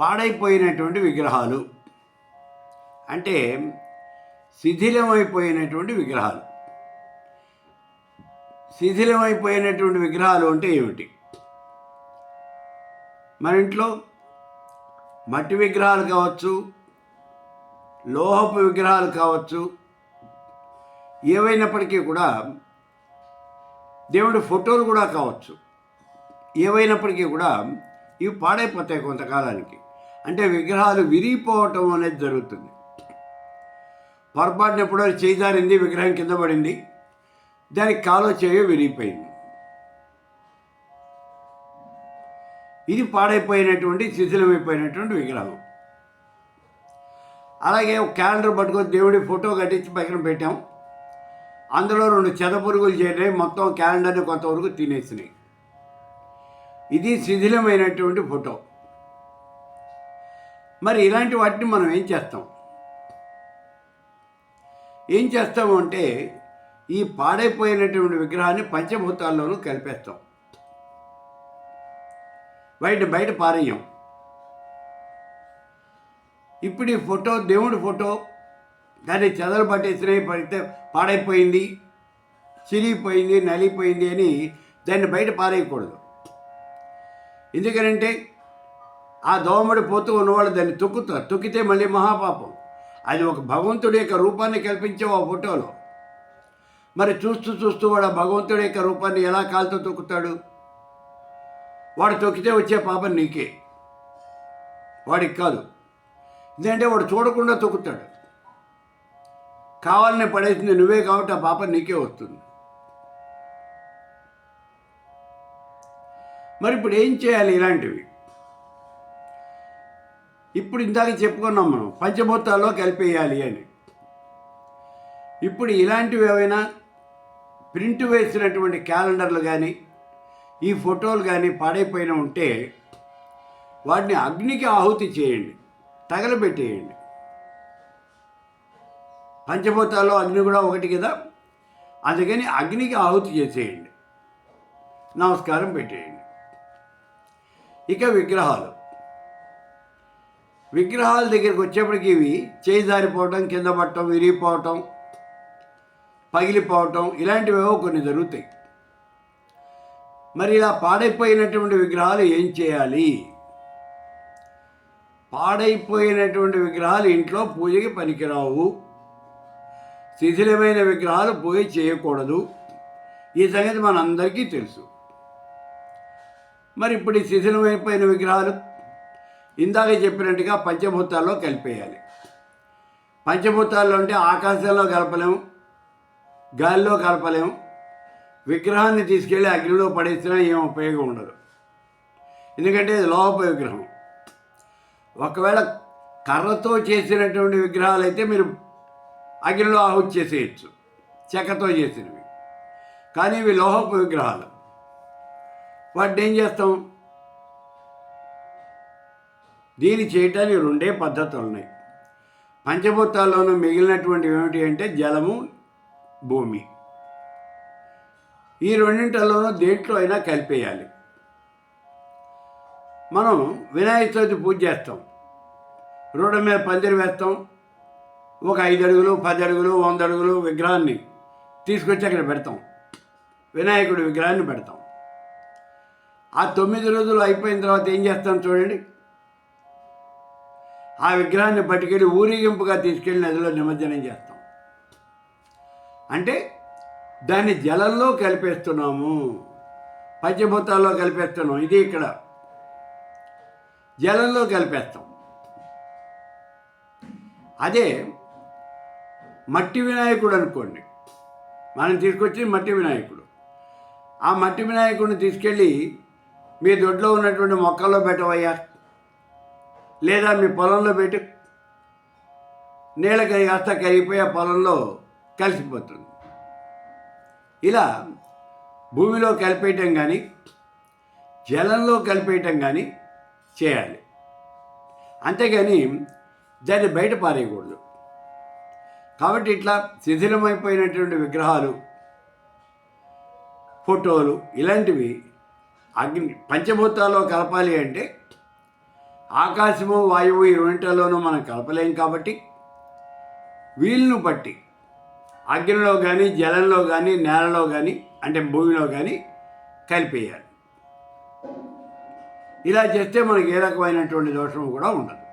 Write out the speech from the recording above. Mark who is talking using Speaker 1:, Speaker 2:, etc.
Speaker 1: పాడైపోయినటువంటి విగ్రహాలు. అంటే శిథిలమైపోయినటువంటి విగ్రహాలు. శిథిలమైపోయినటువంటి విగ్రహాలు అంటే ఏమిటి? మన ఇంట్లో మట్టి విగ్రహాలు కావచ్చు లోహపు విగ్రహాలు కావచ్చు ఏవైనప్పటికీ కూడా దేవుడి ఫోటోలు కూడా కావచ్చు. ఏవైనప్పటికీ కూడా ఇవి పాడైపోతాయి కొంతకాలానికి. అంటే విగ్రహాలు విరిగిపోవటం అనేది జరుగుతుంది. పొరపాటున ఎప్పుడో చేయిదారింది విగ్రహం కింద పడింది. దానికి కాలో చేయో విరిగిపోయింది. ఇది పాడైపోయినటువంటి శిథిలమైపోయినటువంటి విగ్రహం. అలాగే ఒక క్యాలెండర్ పట్టుకొని దేవుడి ఫోటో కట్టించి పక్కన పెట్టాం. అందులో రెండు చెదపురుగులు చేరినాయి. మొత్తం క్యాలెండర్ని కొంతవరకు తినేసినాయి. ఇది శిథిలమైనటువంటి ఫోటో. మరి ఇలాంటి వాటిని మనం ఏం చేస్తాం? ఏం చేస్తాము అంటే ఈ పాడైపోయినటువంటి విగ్రహాన్ని పంచభూతాల్లోనూ కలిపేస్తాం. బయట బయట పారేయం. ఇప్పుడు ఈ ఫోటో దేవుడి ఫోటో దాన్ని చెదలు పట్టేసినాయి పడితే పాడైపోయింది చిరిగిపోయింది నలిగిపోయింది అని దాన్ని బయట పారేయకూడదు. ఎందుకనంటే ఆ దోమడి పోతూ ఉన్నవాళ్ళు దాన్ని తొక్కుతారు. తొక్కితే మళ్ళీ మహాపాపం. అది ఒక భగవంతుడి యొక్క రూపాన్ని కల్పించావు ఆ ఫోటోలో. మరి చూస్తూ చూస్తూ వాడు ఆ భగవంతుడి యొక్క రూపాన్ని ఎలా కాలుతో తొక్కుతాడు? వాడు తొక్కితే వచ్చే పాపం నీకే. వాడికి కాదు. ఎందుకంటే వాడు చూడకుండా తొక్కుతాడు. కావాలని పడేసింది నువ్వే కాబట్టి ఆ పాపం నీకే వస్తుంది. మరి ఇప్పుడు ఏం చేయాలి ఇలాంటివి? ఇప్పుడు ఇందాక చెప్పుకున్నాం మనం పంచభూతాల్లో కలిపేయాలి అని. ఇప్పుడు ఇలాంటివి ఏవైనా ప్రింట్ వేసినటువంటి క్యాలెండర్లు కానీ ఈ ఫోటోలు కానీ పాడైపోయిన ఉంటే వాటిని అగ్నికి ఆహుతి చేయండి తగలబెట్టేయండి. పంచభూతాల్లో అగ్ని కూడా ఒకటి కదా అందుకని అగ్నికి ఆహుతి చేసేయండి. నమస్కారం పెట్టేయండి. ఇక విగ్రహాలు. విగ్రహాల దగ్గరికి వచ్చేప్పటికి ఇవి చేయి జారిపోవటం కింద పడటం విరిగిపోవటం పగిలిపోవటం ఇలాంటివేవో కొన్ని జరుగుతాయి. మరి ఇలా పాడైపోయినటువంటి విగ్రహాలు ఏం చేయాలి? పాడైపోయినటువంటి విగ్రహాలు ఇంట్లో పూజకి పనికిరావు. శిథిలమైన విగ్రహాలు పూజ చేయకూడదు. ఈ సంగతి మనందరికీ తెలుసు. మరి ఇప్పుడు ఈ శిథిలమైపోయిన విగ్రహాలు ఇందాక చెప్పినట్టుగా పంచభూతాల్లో కలిపేయాలి. పంచభూతాల్లో అంటే ఆకాశంలో కలపలేము గాలిలో కలపలేము విగ్రహాన్ని తీసుకెళ్ళి అగ్నిలో పడేసినా ఏం ఉపయోగం ఉండదు. ఎందుకంటే ఇది లోహప విగ్రహం ఒకవేళ కర్రతో చేసినటువంటి విగ్రహాలు అయితే మీరు అగ్నిలో ఆహుతి చేసేయచ్చు చెక్కతో చేసినవి. కానీ ఇవి లోహపు విగ్రహాలు వాటిని ఏం చేస్తాం? దీన్ని చేయటానికి రెండే పద్ధతులు ఉన్నాయి పంచభూతాల్లోనూ మిగిలినటువంటివి ఏమిటి అంటే జలము భూమి. ఈ రెండింటిలోనూ దేంట్లో అయినా కలిపేయాలి. మనం వినాయక చవితి పూజ చేస్తాం. రోడ్డు మీద పందిరి వేస్తాం. ఒక ఐదు అడుగులు పది అడుగులు వంద అడుగులు విగ్రహాన్ని తీసుకొచ్చి అక్కడ పెడతాం. వినాయకుడి విగ్రహాన్ని పెడతాం. ఆ తొమ్మిది రోజులు అయిపోయిన తర్వాత ఏం చేస్తాం చూడండి. ఆ విగ్రహాన్ని పట్టుకెళ్ళి ఊరేగింపుగా తీసుకెళ్ళి నదిలో నిమజ్జనం చేస్తాం. అంటే దాన్ని జలంలో కలిపేస్తున్నాము పంచభూతాల్లో కలిపేస్తున్నాం ఇది ఇక్కడ. జలంలో కలిపేస్తాం. అదే మట్టి వినాయకుడు అనుకోండి. మనం తీసుకొచ్చి మట్టి వినాయకుడు. ఆ మట్టి వినాయకుడిని తీసుకెళ్ళి మీ దొడ్లో ఉన్నటువంటి మొక్కల్లో పెట్టవయ్యా. లేదా మీ పొలంలో పెట్టి నీళ్ళ కరిగి కాస్త కరిగిపోయి ఆ పొలంలో కలిసిపోతుంది. ఇలా భూమిలో కలిపేయటం కానీ జలంలో కలిపేయటం కానీ చేయాలి. అంతేగాని దాన్ని బయట పారేయకూడదు. కాబట్టి ఇట్లా శిథిలమైపోయినటువంటి విగ్రహాలు ఫోటోలు ఇలాంటివి అగ్ని పంచభూతాల్లో కలపాలి అంటే ఆకాశము వాయువు ఈ రెండింటిలోనూ మనం కలపలేం కాబట్టి వీలును బట్టి అగ్నిలో కానీ జలంలో కానీ నేలలో కానీ అంటే భూమిలో కానీ కలిపేయాలి. ఇలా చేస్తే మనకి ఏ రకమైనటువంటి దోషము కూడా ఉండదు.